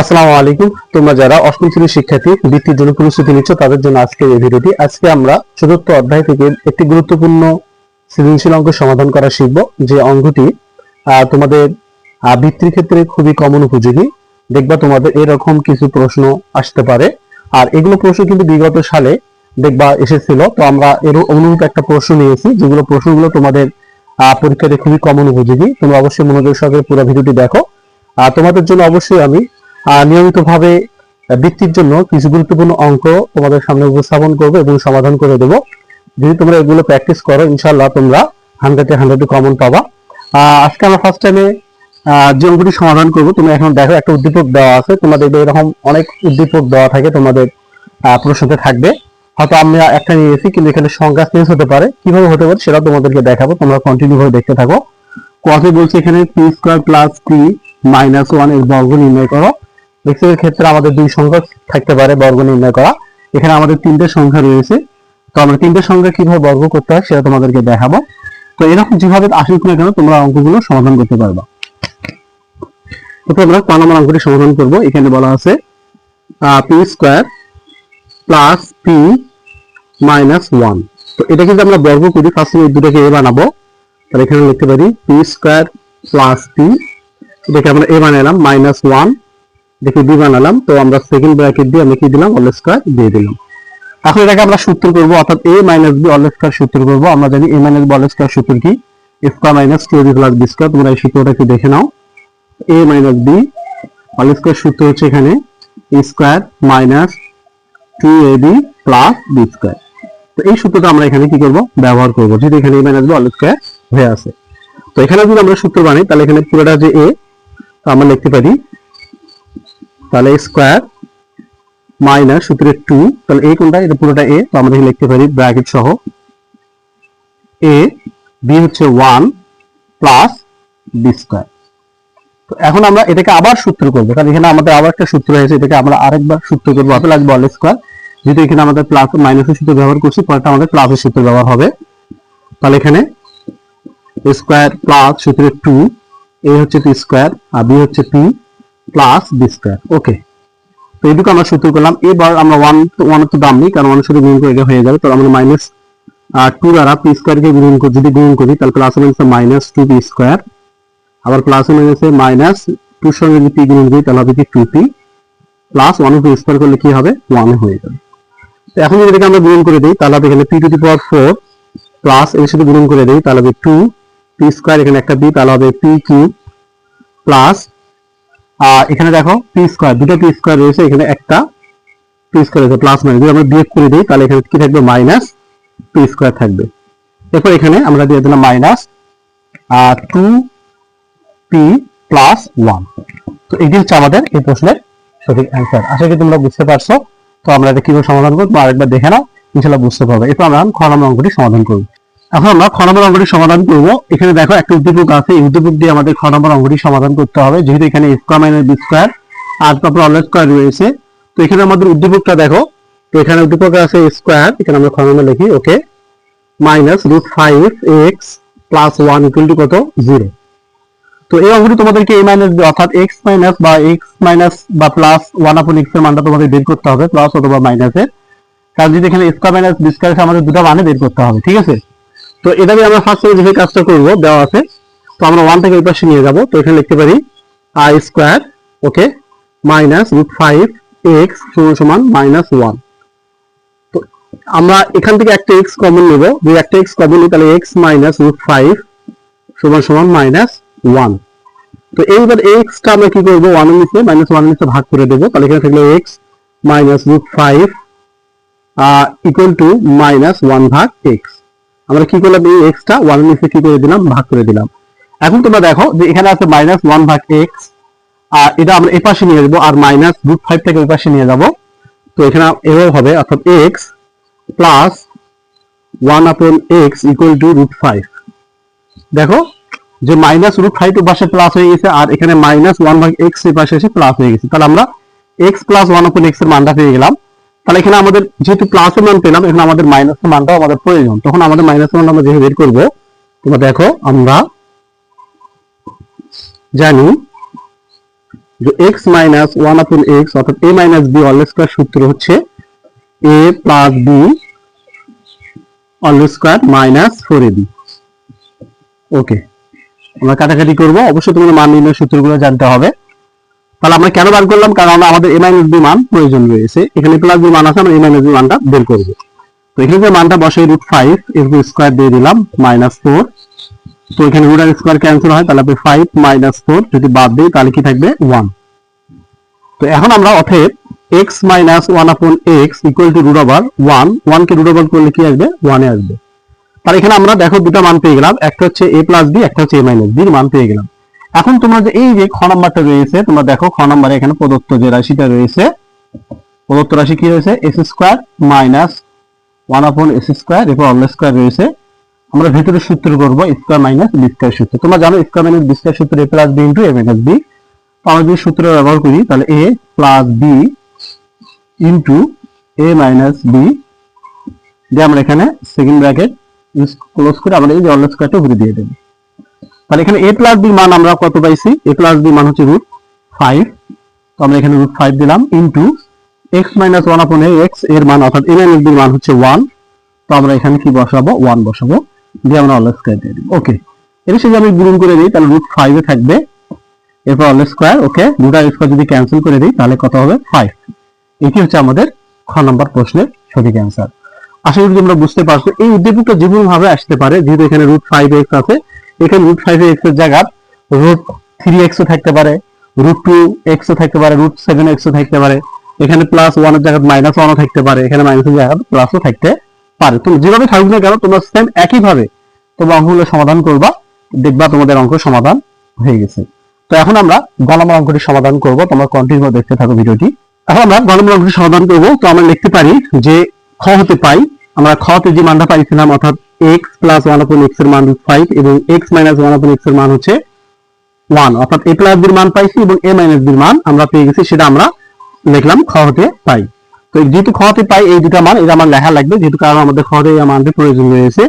আসসালামু আলাইকুম। তোমরা যারা অষ্টম শ্রেণির শিক্ষার্থী, বৃত্তির জন্য প্রস্তুতি নিচ্ছ, তাদের জন্য আজকের এই ভিডিওটি। আজকে আমরা চতুর্থ অধ্যায় থেকে একটি গুরুত্বপূর্ণ সৃজনশীল অঙ্ক সমাধান করা শিখব। যে অঙ্কটি তোমাদের বৃত্তির ক্ষেত্রে খুবই কমন উপযোগী। দেখবা তোমাদের এরকম কিছু প্রশ্ন আসতে পারে। আর এগুলো প্রশ্ন কিন্তু বিগত সালে দেখবা এসেছিল। তো আমরা এর অনুরূপ একটা প্রশ্ন নিয়েছি, যেগুলো প্রশ্নগুলো তোমাদের পরীক্ষাতে খুবই কমন উপযোগী। তোমরা অবশ্যই মনোযোগ সহকারে পুরো ভিডিওটি দেখো। আর তোমাদের জন্য অবশ্যই আমি নিয়মিত ভাবে বৃত্তির জন্য কিছু গুরুত্বপূর্ণ অঙ্ক তোমাদের সামনে উপস্থাপন করব এবং সমাধান করে দেবো। যদি তোমরা এগুলো প্র্যাকটিস করো ইনশাল্লাহ তোমরা হান্ড্রেডে হান্ড্রেডে কমন পাবা। আজকে আমরা ফার্স্ট টাইমে যে অঙ্কটি সমাধান করব তুমি এখন দেখো একটা উদ্দীপক দেওয়া আছে। তোমাদের এরকম অনেক উদ্দীপক দেওয়া থাকে, তোমাদের প্রশ্নতে থাকবে। হয়তো আমরা একটা নিয়েছি, কিন্তু এখানে সংখ্যা চেঞ্জ হতে পারে। কীভাবে হতে পারে সেটা তোমাদেরকে দেখাবো। তোমরা কন্টিনিউ ভাবে দেখতে থাকো। কথা বলছে এখানে P square plus P minus ওয়ানের বর্গ নির্ণয় করো। এক্সের ক্ষেত্রে আমাদের দুই সংখ্যা থাকতে পারে বর্গ নির্ণয় করা। এখানে আমাদের তিনটে সংখ্যা রয়েছে। তো আমরা তিনটে সংখ্যা কীভাবে বর্গ করতে হয় সেটা তোমাদেরকে দেখাবো। তো এরকম যেভাবে আসুক না কেন, তোমরা অঙ্কগুলো সমাধান করতে পারবা। তো আমরা ক নম্বর অঙ্কটি সমাধান করব। এখানে বলা আছে P square plus P minus one তো এটা কিন্তু আমরা বর্গ করি ফার্স্টে এই দুটোকে এ বানাবো। তাহলে এখানে লিখতে পারি পি স্কোয়ার প্লাস পি এটাকে আমরা এ বানালাম মাইনাস ওয়ান দেখে বি বানালাম, তো আমরা সেকেন্ড ব্র্যাকেট দিয়ে আমরা কি দিলাম? অল স্কয়ার দিয়ে দিলাম। এখন এটাকে আমরা সূত্র করব, অর্থাৎ A minus B all square সূত্র করব। আমরা জানি A minus B all square সূত্র কি? Square minus two B plus B square তোমরা এই সূত্রটা একটু দেখে নাও। A minus B all square সূত্র হচ্ছে এখানে square minus two A B plus B square তো এই সূত্রটা আমরা এখানে কি করব? ব্যবহার করব, যেহেতু এখানে A minus B all square হয়ে আছে। তো এখানে যদি আমরা সূত্র বানাই, তাহলে এখানে পুরোটা যে এ আমরা লিখতে পারি তাহলে স্কোয়ার মাইনাস সূত্রে টু তাহলে এই কোনটা? এটা পুরোটা এ তো আমরা লিখতে পারি ব্র্যাকেট সহ এ বি হচ্ছে ওয়ান প্লাস বি স্কোয়ার তো এখন আমরা এটাকে আবার সূত্র করব, কারণ এখানে আমাদের আবার একটা সূত্র হয়েছে এটাকে আমরা আরেকবার সূত্র করব অত লাগবে অল স্কোয়ার যেহেতু এখানে আমাদের প্লাস মাইনাসের সূত্র ব্যবহার করছি, পরেরটা আমাদের প্লাসের সূত্র ব্যবহার হবে। তাহলে এখানে স্কোয়ার প্লাস সূত্রে টু এ হচ্ছে পি স্কোয়ার আর বি হচ্ছে P plus B square okay তো এইটুকু আমরা সূত্র করলাম, এবার আমরা ওয়ান ওয়ান তো দাম নেই কারণ ওয়ানের গুণ করে হয়ে যাবে তো আমরা মাইনাস টু দ্বারা পি স্কোয়ারকে গুণ করি, যদি গুণ করি, তাহলে plus minus minus two P square আবার প্লাস মাইনাসে মাইনাস টুর সঙ্গে যদি পি গুণ করি, তাহলে হবে কি two P plus one P square করলে কি হবে? ওয়ান হয়ে যাবে। তো এখন যদি আমরা গুণ করে দিই, তাহলে হবে এখানে P to the power four plus এর সাথে গুণ করে দিই, তাহলে হবে টু পি স্কোয়ার এখানে একটা বি তাহলে হবে পি কিউ প্লাস এখানে দেখো পি স্কোয়ার দুটো পি স্কোয়ার রয়েছে, এখানে একটা পি স্কোয়ার রয়েছে প্লাস মাইনাস যদি আমরা বিয়োগ করে দিই, তাহলে এখানে কি থাকবে? মাইনাস পি স্কোয়ার থাকবে। এরপর এখানে আমরা দিয়ে দিলাম minus two P plus one তো এটি হচ্ছে আমাদের এই প্রশ্নের সঠিক অ্যান্সার আশা করি তোমরা বুঝতে পারছ। তো আমরা এটা কীভাবে সমাধান করব? আরেকবার দেখে নাও ইনশাল্লাহ বুঝতে পারবে। এরপর আমরা খ নম্বর অঙ্কটি সমাধান করব। এখন আমরা খ নম্বর অঙ্কটি সমাধান করব। এখানে দেখো, একটা উদ্দীপক আছে। এই উদ্দীপক দিয়ে আমাদের খ নম্বর অঙ্কটি সমাধান করতে হবে। যেহেতু এখানে স্কোয়ার মাইনাস বি স্কোয়ার আর তারপর অল স্কোয়ার রয়েছে। তো এখানে আমাদের উদ্দীপকটা দেখো। তো এখানে উদ্দীপক আছে স্কোয়ার এখানে আমরা খ নম্বর লিখি, okay? Minus root five X plus one equal to কত? জিরো তো এই অঙ্কটি তোমাদেরকে এ মাইনাস অর্থাৎ এক্স মাইনাস বা এক্স মাইনাস বা প্লাস ওয়ান আপন এক্সের মানটা তোমাদের বের করতে হবে প্লাস অথবা মাইনাসের কারণ যদি এখানে স্কোয়ার মাইনাস বি স্কোয়ার আমাদের দুটো মানে বের করতে হবে, ঠিক আছে? তো এটা দিয়ে আমরা ফার্স্ট যে কাজটা করব, দেওয়া আছে। তো আমরা ওয়ান থেকে ওই পাশে নিয়ে যাব। তো এখানে লিখতে পারি I square okay minus root five X সমান সমান মাইনাস ওয়ান তো আমরা এখান থেকে একটা এক্স কমন নেব। যদি একটা এক্স কমন নিই, তাহলে এক্স মাইনাস রুট ফাইভ সমান সমান মাইনাস ওয়ান তো এইবার এক্সটা আমরা কি করব? ওয়ানের নিচে মাইনাস ওয়ানের নিচে ভাগ করে দেবো। তাহলে এখানে থাকল X minus root five equal to minus one ভাগ এক্স আমরা কি করলাম? এই এক্সটা ওয়ান নিচে কি করে দিলাম? ভাগ করে দিলাম। এখন তোমরা দেখো যে এখানে আছে মাইনাস ওয়ান ভাগ এক্স আর এটা আমরা এই পাশে নিয়ে যাব, আর মাইনাস রুট ফাইভ থেকে ওই পাশে নিয়ে যাব। তো এখানে এভাবে হবে, অর্থাৎ এক্স প্লাস ওয়ান আপন X equal to root five দেখো, যে মাইনাস রুট ফাইভ পাশে প্লাস হয়ে গেছে, আর এখানে মাইনাস ওয়ান ভাগ এক্সের পাশে এসে প্লাস হয়ে গেছে। তাহলে আমরা এক্স প্লাস ওয়ান আপন এক্সের মানটা পেয়ে গেলাম। তাহলে এখানে আমাদের যেহেতু প্লাসের মান পেলাম, এখানে আমাদের মাইনাসের মানটাও আমাদের প্রয়োজন। তখন আমাদের মাইনাসের মান আমরা যেভাবে বের করব, তোমরা দেখো, আমরা জানি যে এক্স মাইনাস ওয়ান আপন এক্স অর্থাৎ A minus B all square সূত্র হচ্ছে A plus B all square minus four A B okay আমরা কাটাকাটি করব। অবশ্যই তোমাদের মান নির্ণয় সূত্রগুলো জানতে হবে। তাহলে আমরা কেন বার করলাম? কারণ আমাদের এ মাইনাস বি মান প্রয়োজন রয়েছে। এখানে প্লাস বি মান আছে, আমরা এ মাইনাস বি মানটা বের করব। তো এখানে যে মানটা বসে রুট ফাইভ এর স্কোয়ার দিয়ে দিলাম মাইনাস ফোর তো এখানে রুট আর স্কোয়ার ক্যান্সেল হয়, তাহলে আপনি ফাইভ মাইনাস ফোর যদি বাদ দিই, তাহলে কি থাকবে? ওয়ান তো এখন আমরা অতএব এক্স মাইনাস ওয়ান আপন X equal to root over one ওয়ানকে রুট ওভার করলে কি আসবে? ওয়ানে আসবে। তাহলে এখানে আমরা দেখো দুটো মান পেয়ে গেলাম। একটা হচ্ছে এ প্লাস বি একটা হচ্ছে এ মাইনাস বির মান পেয়ে গেলাম। এখন তোমরা যে এই যে খ নাম্বারটা রয়েছে, তোমরা দেখো খ নাম্বারে এখানে প্রদত্ত যে রাশিটা রয়েছে, প্রদত্ত রাশি কি রয়েছে? এস স্কোয়ার মাইনাস ওয়ান আপন এস স্কোয়ার এরপর অল স্কোয়ার রয়েছে। আমরা ভেতরে সূত্র করব স্কোয়ার মাইনাস বি স্কোয়ার সূত্র। তোমরা জানো স্কোয়ার মাইনাস বি স্কোয়ার সূত্র A plus B into A minus B আমরা যদি সূত্র ব্যবহার করি, তাহলে A plus B into A minus B দিয়ে আমরা এখানে সেকেন্ড ব্র্যাকেট ক্লোজ করে আমরা এই যে অল স্কোয়ারটা ঘুরে দিয়ে দেবো। তাহলে এখানে এ প্লাস বি মান আমরা কত পাইছি? এ প্লাস বি মান হচ্ছে রুট ফাইভ তো আমরা এখানে রুট ফাইভ দিলাম ইন্টু এক্স মাইনাস ওয়ান আপন এক্সের মান অর্থাৎ এ মাইনাস বির মান হচ্ছে ওয়ান তো আমরা এখানে কি বসাবো? ওয়ান বসাবো। দিয়ে আমরা অল স্কোয়ার দিয়ে দিব। ওকে এর সাথে আমি গুণন করে দিই, তাহলে রুট ফাইভে থাকবে। এরপর অল স্কোয়ার ওকে দুটা স্কোয়ার যদি ক্যান্সেল করে দিই, তাহলে কত হবে? ফাইভ এটি হচ্ছে আমাদের খ নম্বর প্রশ্নের সঠিক অ্যান্সার আশা করি তোমরা বুঝতে পারছ। এই উদ্দীপকটা যেমন ভাবে আসতে পারে, যেহেতু এখানে রুট ফাইভ এক্স আছে এখানে রুট ফাইভ এক্সের জায়গা রুট থ্রি এক্সও থাকতে পারে রুট টু এক্সও থাকতে পারে রুট সেভেন এক্সও থাকতে পারে, এখানে প্লাস ওয়ানের জায়গায় মাইনাস ওয়ানও থাকতে পারে, এখানে মাইনাসের জায়গায় প্লাসও থাকতে পারে। তুমি যেভাবে থাকুক না কেন, তোমরা সেম একইভাবে তোমরা অঙ্কগুলো সমাধান করবা, দেখবা তোমাদের অঙ্ক সমাধান হয়ে গেছে। তো এখন আমরা গ অঙ্কটি সমাধান করব, তোমরা কন্টিনিউ দেখতে থাকো ভিডিওটি। এখন আমরা গ অঙ্কটি সমাধান করব, তো আমরা লিখতে পারি যে খ হতে পাই, আমরা খ তে যে মানটা পাইছিলাম, অর্থাৎ এক্স প্লাস ওয়ান এক্সের মান ফাইভ এবং এক্স মাইনাস ওয়ান এক্সের মান হচ্ছে ওয়ান অর্থাৎ এ প্লাস বির মান পাইছি এবং এ মাইনাস বির মান আমরা পেয়ে গেছি, সেটা আমরা লিখলাম খ হতে পাই। তো যেহেতু খ হতে পাই, এই দুটা মান, এটা আমার লেখা লাগবে, যেহেতু কারণ আমাদের খ হতে এই মানটি প্রয়োজন রয়েছে।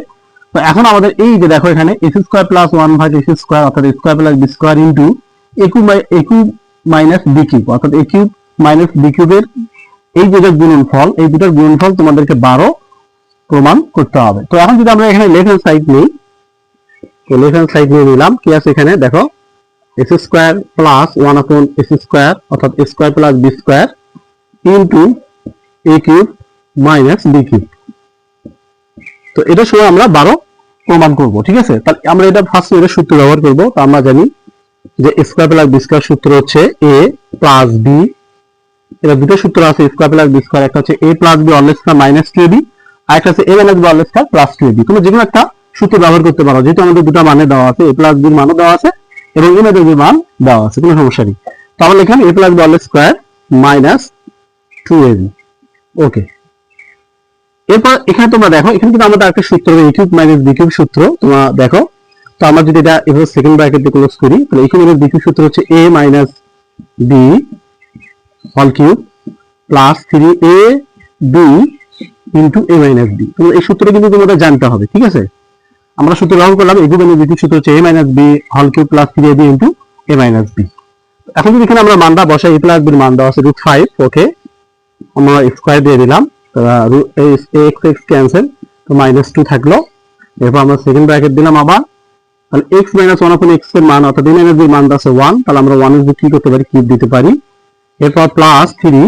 তো এখন আমাদের এই যে দেখো এখানে স্কোয়ার প্লাস ওয়ান ভাগ স্কোয়ার অর্থাৎ square plus B square into একু একু মাইনাস বি কিউব অর্থাৎ এ কিউব মাইনাস বি কিউবের এই যেটা গুণনফল, এই দুটার গুণনফল তোমাদেরকে বারো প্রমাণ করতে হবে। তো এখন যদি আমরা এখানে লেফট হ্যান্ড সাইড নিই, তো লেফট হ্যান্ড সাইড নিয়ে নিলাম। কি আছে এখানে? দেখো এক্স স্কোয়ার প্লাস ওয়ান আপন এক্স স্কোয়ার অর্থাৎ square plus B square into A cube minus B cube তো এটা সময় আমরা বারো প্রমাণ করব, ঠিক আছে? তাহলে আমরা এটা ফার্স্ট এটা সূত্র ব্যবহার করব। তো আমরা জানি যে স্কোয়ার প্লাস বি স্কোয়ার সূত্র হচ্ছে এ প্লাস বি এটা দুটো সূত্র আছে স্কোয়ার প্লাস বি স্কোয়ার একটা হচ্ছে এ প্লাস বি অলরেজ স্কোয়ার মাইনাস টু বি আর একটা হচ্ছে এ স্কোয়ার প্লাস টু তুমি একটা সূত্র ব্যবহার করতে পারো, যেহেতু আমাদের মানে দেওয়া আছে এ প্লাস বির মানও দেওয়া আছে, এবং এ বির মান দেওয়া আছে, কোনো সমস্যা নেই। তাহলে এখানে এ plus B অলরেজ square minus two A okay এরপর এখানে তোমরা দেখো, এখানে কিন্তু আমাদের একটা সূত্র হবে কিউব মাইনাস বি কিউব সূত্র, তোমরা দেখো। তো আমরা যদি এটা এভাবে সেকেন্ড ব্র্যাকেট দিয়ে ক্লোজ করি, তাহলে এ সূত্র হচ্ছে এ মাইনাস বি হল cube plus three A B into A minus B তোমরা এই সূত্র কিন্তু তোমাদের জানতে হবে, ঠিক আছে? আমরা সূত্র ব্যবহার করলাম এ কিউব মাইনাস সূত্র হচ্ছে এ মাইনাস বি হল cube plus three A B into A minus B এখন যদি এখানে আমরা মানটা বসাই এ প্লাস বির মান আছে রুট ফাইভ ওকে আমরা স্কোয়ার দিয়ে দিলাম এক্স এক্স ক্যান্সেল তো মাইনাস টু থাকল। এরপর আমরা সেকেন্ড ব্র্যাকেট দিলাম আবার। তাহলে এক্স মাইনাস ওয়ান এক্সের মান, অর্থাৎ এ মাইনাস বির আছে ওয়ান তাহলে আমরা ওয়ান কি করতে পারি কিউব দিতে পারি। এরপর প্লাস থ্রি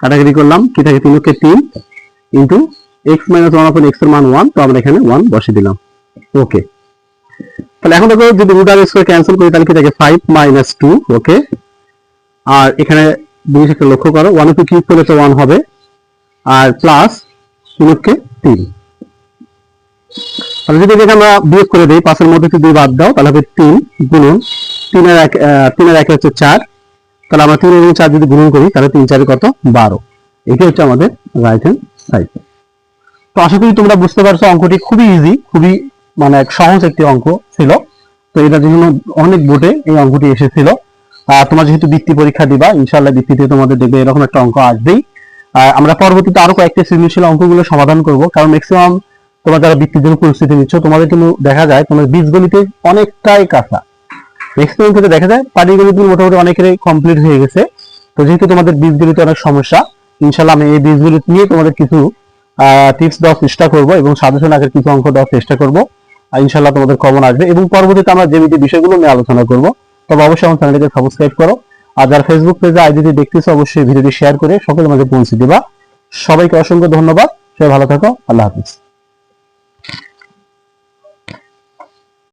কাটাকাটি করলাম, কি থাকে? তিন তিন। ইন্টু এক্স মাইনাস ওয়ান আপন এক্সের মান ওয়ান তো আমরা এখানে ওয়ান বসে দিলাম। ওকে তাহলে এখন দেখো যদি রুট আর স্কোয়ার ক্যান্সেল করি তাহলে কি থাকে ফাইভ মাইনাস টু ওকে আর এখানে জিনিসটা লক্ষ্য করো ওয়ান টু কিউব করলে তো ওয়ান হবে আর প্লাস তিনকে তিন। তাহলে যদি এটাকে আমরা বিয়োগ করে দিই পাঁচের মধ্যে থেকে দুই বাদ দাও তাহলে হবে তিন গুণন তিনের এক আহ, তিনের এক হচ্ছে চার। তাহলে আমরা তিন এবং চার যদি গুণন করি তাহলে তিন চারে কত? বারো। এটি হচ্ছে আমাদের রাইট হ্যান্ড তো। আশা করি তোমরা বুঝতে পারছ, অঙ্কটি খুবই ইজি খুবই মানে এক সহজ একটি অঙ্ক ছিল। তো এটার জন্য অনেক বোর্ডে এই অঙ্কটি এসেছিল। আর তোমার যেহেতু বৃত্তি পরীক্ষা দিবা ইনশাল্লাহ বৃত্তিতে তোমাদের দেখবে এরকম একটা অঙ্ক আসবেই। আমরা পরবর্তীতে আরও কয়েকটা সৃজনশীল অঙ্কগুলো সমাধান করব, কারণ ম্যাক্সিমাম তোমরা যারা বৃত্তির জন্য পরিস্থিতি নিচ্ছ, তোমাদের কিন্তু দেখা যায় তোমার বীজগণিতে অনেকটাই কাঁচা। এক্সপেরিমেন্ট থেকে দেখা যায় পাটিগণিত মোটামুটি অনেকেরই কমপ্লিট হয়ে গেছে। তো যেহেতু তোমাদের বীজগুলিতে অনেক সমস্যা ইনশাল্লাহ আমি এই বীজগুলি নিয়ে তোমাদের কিছু টিপস দেওয়ার চেষ্টা করব এবং সাজেশন আগের কিছু অঙ্ক দেওয়ার চেষ্টা করব। ইনশাল্লাহ তোমাদের কমন আসবে এবং পরবর্তীতে আমরা যে যে বিষয়গুলো নিয়ে আলোচনা করব, তবে অবশ্যই আমার চ্যানেলটিকে সাবস্ক্রাইব করো। আর যারা ফেসবুক পেজে আইডিটি দেখতেছো, অবশ্যই ভিডিওটি শেয়ার করে সকলের মাঝে পৌঁছে দিবা। সবাইকে অসংখ্য ধন্যবাদ। সবাই ভালো থাকো। আল্লাহ হাফিজ।